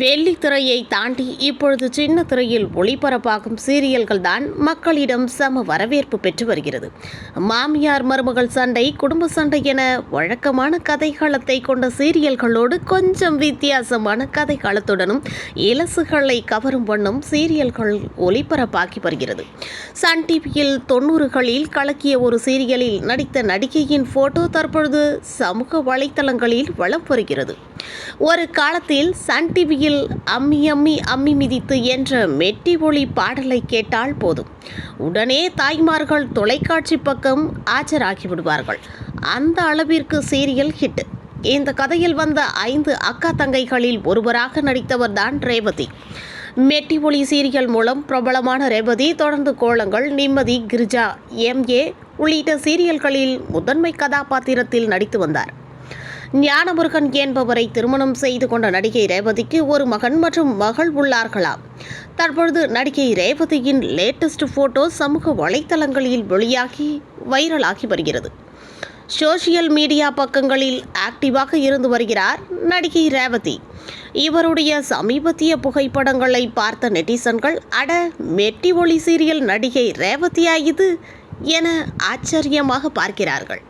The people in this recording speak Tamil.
வெள்ளித்திரையை தாண்டி இப்பொழுது சின்ன திரையில் ஒளிபரப்பாகும் சீரியல்கள் தான் மக்களிடம் சம வரவேற்பு பெற்று வருகிறது. மாமியார் மருமகள் சண்டை குடும்ப சண்டை என வழக்கமான கதைக்களத்தை கொண்ட சீரியல்களோடு கொஞ்சம் வித்தியாசமான கதைகளத்துடனும் இலசுகளை கவரும் வண்ணம் சீரியல்கள் ஒளிபரப்பாகி வருகிறது. சன் டிவியில் தொண்ணூறுகளில் கலக்கிய ஒரு சீரியலில் நடித்த நடிகையின் போட்டோ தற்பொழுது சமூக வலைத்தளங்களில் வளம் வருகிறது. ஒரு காலத்தில் சன் டிவியில் அம்மி அம்மி அம்மி மிதித்து என்ற மெட்டி ஒளி பாடலை கேட்டால் போதும். உடனே தாய்மார்கள் தொலைக்காட்சி பக்கம் ஆஜராகி விடுவார்கள். அந்த அளவிற்கு சீரியல் ஹிட் இந்த கதையில் வந்த ஐந்து அக்கா தங்கைகளில் ஒருவராக நடித்தவர் தான் ரேவதி. மெட்டி ஒளி சீரியல் மூலம் பிரபலமான ரேவதி தொடர்ந்து கோலங்கள் நிம்மதி கிரிஜா எம்ஏ உள்ளிட்ட சீரியல்களில் முதன்மை கதாபாத்திரத்தில் நடித்து வந்தார். ஞானமுருகன் என்பவரை திருமணம் செய்து கொண்ட நடிகை ரேவதிக்கு ஒரு மகன் மற்றும் மகள் உள்ளார்களாம். தற்பொழுது நடிகை ரேவதியின் லேட்டஸ்ட் போட்டோ சமூக வலைத்தளங்களில் வெளியாகி வைரலாகி வருகிறது. சோஷியல் மீடியா பக்கங்களில் ஆக்டிவாக இருந்து வருகிறார் நடிகை ரேவதி. இவருடைய சமீபத்திய புகைப்படங்களை பார்த்த நெட்டிசன்கள் அட மெட்டி ஒளி சீரியல் நடிகை ரேவதியா இது? என ஆச்சரியமாக பார்க்கிறார்கள்.